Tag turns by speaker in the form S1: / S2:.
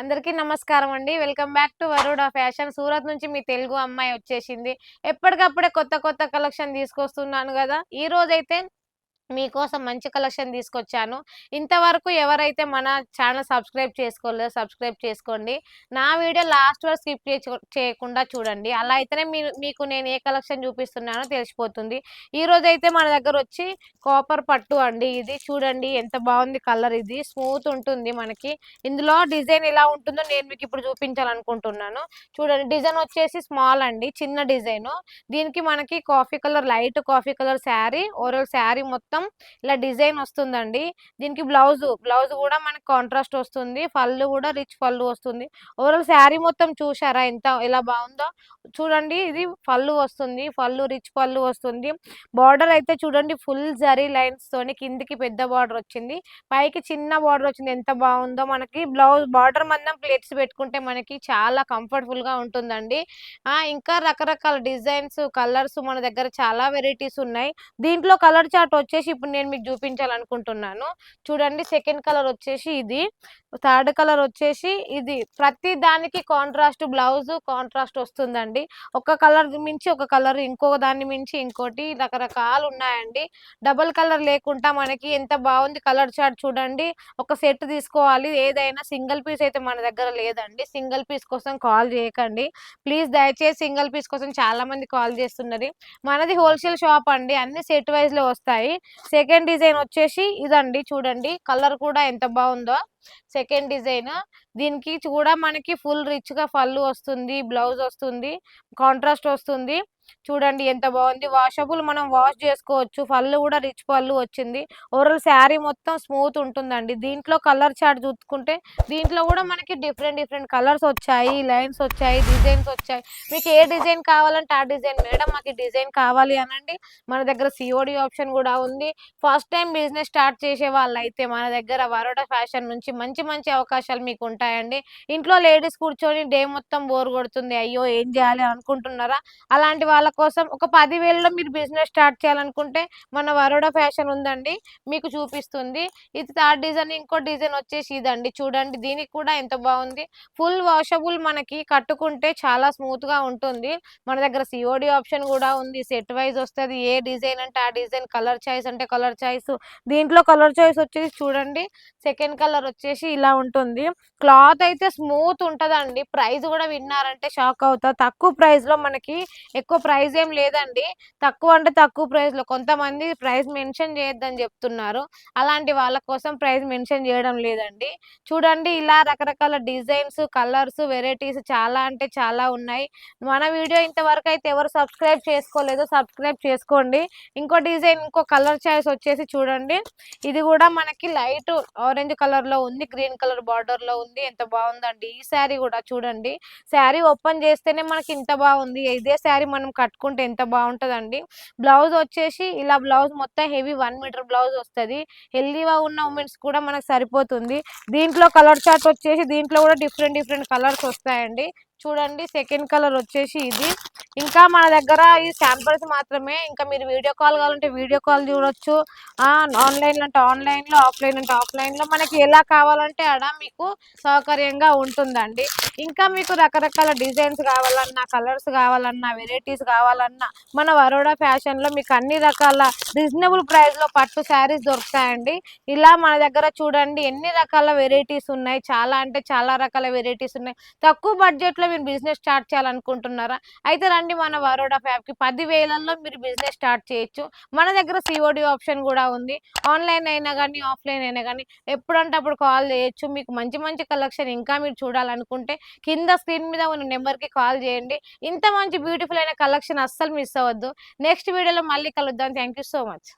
S1: అందరికీ నమస్కారం అండి. Welcome back to Varuda fashion. Surat నుంచి మీ తెలుగు అమ్మాయి వచ్చేసింది. ఎప్పటికప్పుడే కొత్త కొత్త కలెక్షన్ తీసుకొస్తున్నాను కదా. ఈ రోజైతే మీకోసం మంచి కలెక్షన్ తీసుకొచ్చాను. ఇంతవరకు ఎవరైతే మన ఛానల్ సబ్స్క్రైబ్ చేసుకోలేదో సబ్స్క్రైబ్ చేసుకోండి. నా వీడియో లాస్ట్ వరకు స్కిప్ చేయకుండా చూడండి. అలా అయితేనే మీరు మీకు నేను ఏ కలెక్షన్ చూపిస్తున్నానో తెలిసిపోతుంది. ఈ రోజైతే మన దగ్గర వచ్చి కాపర్ పట్టు అండి ఇది. చూడండి ఎంత బాగుంది కలర్ ఇది. స్మూత్ ఉంటుంది మనకి. ఇందులో డిజైన్ ఎలా ఉంటుందో నేను మీకు ఇప్పుడు చూపించాలనుకుంటున్నాను. చూడండి డిజైన్ వచ్చేసి స్మాల్ అండి. చిన్న డిజైన్. దీనికి మనకి coffee colour light coffee colour sari oral sari మొత్తం ఇలా డిజైన్ వస్తుందండి. దీనికి బ్లౌజ్ బ్లౌజ్ కూడా మనకి కాంట్రాస్ట్ వస్తుంది. పళ్ళు కూడా రిచ్ పళ్ళు వస్తుంది. ఓవరాల్ శారీ మొత్తం చూసారా ఎంత ఎలా బాగుందో? చూడండి ఇది పళ్ళు వస్తుంది. పళ్ళు రిచ్ పళ్ళు వస్తుంది. బార్డర్ అయితే చూడండి ఫుల్ జరీ లైన్స్ తోని కిందికి పెద్ద బార్డర్ వచ్చింది. పైకి చిన్న బార్డర్ వచ్చింది. ఎంత బాగుందో మనకి. బ్లౌజ్ బార్డర్ మందం ప్లేట్స్ పెట్టుకుంటే మనకి చాలా కంఫర్టబుల్గా ఉంటుందండి. ఆ ఇంకా రకరకాల డిజైన్స్ కలర్స్ మన దగ్గర చాలా వెరైటీస్ ఉన్నాయి. దీంట్లో కలర్ చార్ట్ వచ్చేసి ఇప్పుడు నేను మీకు చూపించాలనుకుంటున్నాను. చూడండి సెకండ్ కలర్ వచ్చేసి ఇది. థర్డ్ కలర్ వచ్చేసి ఇది. ప్రతి దానికి కాంట్రాస్ట్ బ్లౌజ్ కాంట్రాస్ట్ వస్తుందండి. ఒక కలర్ మించి ఒక కలర్ ఇంకో దాన్ని మించి ఇంకోటి రకరకాలు ఉన్నాయండి. డబల్ కలర్ లేకుండా మనకి ఎంత బాగుంది కలర్ చార్ట్ చూడండి. ఒక సెట్ తీసుకోవాలి. ఏదైనా సింగిల్ పీస్ అయితే మన దగ్గర లేదండి. సింగిల్ పీస్ కోసం కాల్ చేయకండి. ప్లీజ్ దయచేసి సింగిల్ పీస్ కోసం చాలా మంది కాల్ చేస్తున్నది. మనది హోల్సేల్ షాప్ అండి. అన్ని సెట్ వైజ్లో వస్తాయి. సెకండ్ డిజైన్ వచ్చేసి ఇదండి చూడండి. కలర్ కూడా ఎంత బాగుందో. Second design. దీనికి కూడా మనకి ఫుల్ రిచ్గా ఫల్లు వస్తుంది బ్లౌజ్ వస్తుంది కాంట్రాస్ట్ వస్తుంది. చూడండి ఎంత బాగుంది. వాషబుల్ మనం వాష్ చేసుకోవచ్చు. పళ్ళు కూడా రిచ్ పళ్ళు వచ్చింది. ఓవరాల్ శారీ మొత్తం స్మూత్ ఉంటుందండి. దీంట్లో కలర్ చార్ట్ చూసుకుంటే దీంట్లో కూడా మనకి డిఫరెంట్ డిఫరెంట్ కలర్స్ వచ్చాయి లైన్స్ వచ్చాయి డిజైన్స్ వచ్చాయి. మీకు ఏ డిజైన్ కావాలంటే ఆ డిజైన్. మేడం మాకు డిజైన్ కావాలి అనండి. మన దగ్గర సిఓడి ఆప్షన్ కూడా ఉంది. ఫస్ట్ టైం బిజినెస్ స్టార్ట్ చేసే వాళ్ళైతే మన దగ్గర వరోడా ఫ్యాషన్ నుంచి మంచి మంచి అవకాశాలు మీకు ఉంటాయండి ఇంట్లో లేడీస్ కూర్చొని డే మొత్తం బోర్ కొడుతుంది. అయ్యో! ఏం చేయాలి అనుకుంటున్నారా? అలాంటి వాళ్ళ కోసం ఒక పదివేలలో మీరు బిజినెస్ స్టార్ట్ చేయాలనుకుంటే మన వరోడా ఫ్యాషన్ ఉందండి. మీకు చూపిస్తుంది. ఇది థర్డ్ డిజైన్ ఇంకో డిజైన్ వచ్చేసి ఇదండి. చూడండి దీనికి కూడా ఎంత బాగుంది. ఫుల్ వాషబుల్ మనకి కట్టుకుంటే చాలా స్మూత్గా ఉంటుంది. మన దగ్గర సిఓడి ఆప్షన్ కూడా ఉంది. సెట్ వైజ్ వస్తుంది. ఏ డిజైన్ అంటే ఆ డిజైన్ కలర్ చాయిస్ అంటే కలర్ చాయిస్. దీంట్లో కలర్ చాయిస్ వచ్చేసి చూడండి. సెకండ్ కలర్ వచ్చేసి ఇలా ఉంటుంది. క్లాత్ అయితే స్మూత్ ఉంటదండి. ప్రైస్ కూడా విన్నారంటే షాక్ అవుతా. తక్కువ ప్రైస్లో మనకి ఎక్కువ ప్రైస్ ఏం లేదండి. తక్కువ అంటే తక్కువ ప్రైస్లో కొంతమంది ప్రైస్ మెన్షన్ చేయొద్దని చెప్తున్నారు. అలాంటి వాళ్ళ కోసం ప్రైస్ మెన్షన్ చేయడం లేదండి. చూడండి ఇలా రకరకాల డిజైన్స్ కలర్స్ వెరైటీస్ చాలా అంటే చాలా ఉన్నాయి. మన వీడియో ఇంతవరకు అయితే ఎవరు సబ్స్క్రైబ్ చేసుకోలేదో సబ్స్క్రైబ్ చేసుకోండి. ఇంకో డిజైన్ ఇంకో కలర్ చాయిస్ వచ్చేసి చూడండి. ఇది కూడా మనకి లైట్ ఆరెంజ్ కలర్లో ఉంది గ్రీన్ కలర్ బార్డర్లో ఉంది ఎంత బాగుందండి. ఈ శారీ కూడా చూడండి. శారీ ఓపెన్ చేస్తేనే మనకి ఇంత బాగుంది. ఇదే శారీ మనం కట్టుకుంటే ఎంత బాగుంటదండి. బ్లౌజ్ వచ్చేసి ఇలా బ్లౌజ్ మొత్తం హెవీ వన్ మీటర్ బ్లౌజ్ వస్తుంది. హెల్దీగా ఉన్న ఉమెన్స్ కూడా మనకు సరిపోతుంది. దీంట్లో కలర్ చార్ట్ వచ్చేసి దీంట్లో కూడా డిఫరెంట్ డిఫరెంట్ కలర్స్ వస్తాయండి. చూడండి సెకండ్ కలర్ వచ్చేసి ఇది. ఇంకా మన దగ్గర ఈ శాంపిల్స్ మాత్రమే. ఇంకా మీరు వీడియో కాల్ కావాలంటే వీడియో కాల్ చూడొచ్చు. ఆన్లైన్ అంటే ఆన్లైన్లో ఆఫ్లైన్ అంటే ఆఫ్లైన్లో. మనకి ఎలా కావాలంటే అడ మీకు సౌకర్యంగా ఉంటుందండి. ఇంకా మీకు రకరకాల డిజైన్స్ కావాలన్నా కలర్స్ కావాలన్నా వెరైటీస్ కావాలన్నా మన వరోడా ఫ్యాషన్లో మీకు అన్ని రకాల రీజనబుల్ ప్రైస్లో పట్టు శారీస్ దొరుకుతాయండి. ఇలా మన దగ్గర చూడండి ఎన్ని రకాల వెరైటీస్ ఉన్నాయి. చాలా అంటే చాలా రకాల వెరైటీస్ ఉన్నాయి. తక్కువ బడ్జెట్లో మీరు బిజినెస్ స్టార్ట్ చేయాలనుకుంటున్నారా? అయితే రండి. మన వరోడా ఫ్యాబ్కి. పది వేలల్లో మీరు బిజినెస్ స్టార్ట్ చేయొచ్చు. మన దగ్గర సిఓడి ఆప్షన్ కూడా ఉంది. ఆన్లైన్ అయినా కానీ ఆఫ్లైన్ అయినా కానీ ఎప్పుడంటే అప్పుడు కాల్ చేయొచ్చు. మీకు మంచి మంచి కలెక్షన్ ఇంకా మీరు చూడాలనుకుంటే కింద స్క్రీన్ మీద ఉన్న నెంబర్కి కాల్ చేయండి. ఇంత మంచి బ్యూటిఫుల్ అయిన కలెక్షన్ అస్సలు మిస్ అవ్వద్దు. నెక్స్ట్ వీడియోలో మళ్ళీ కలుద్దాం. Thank so much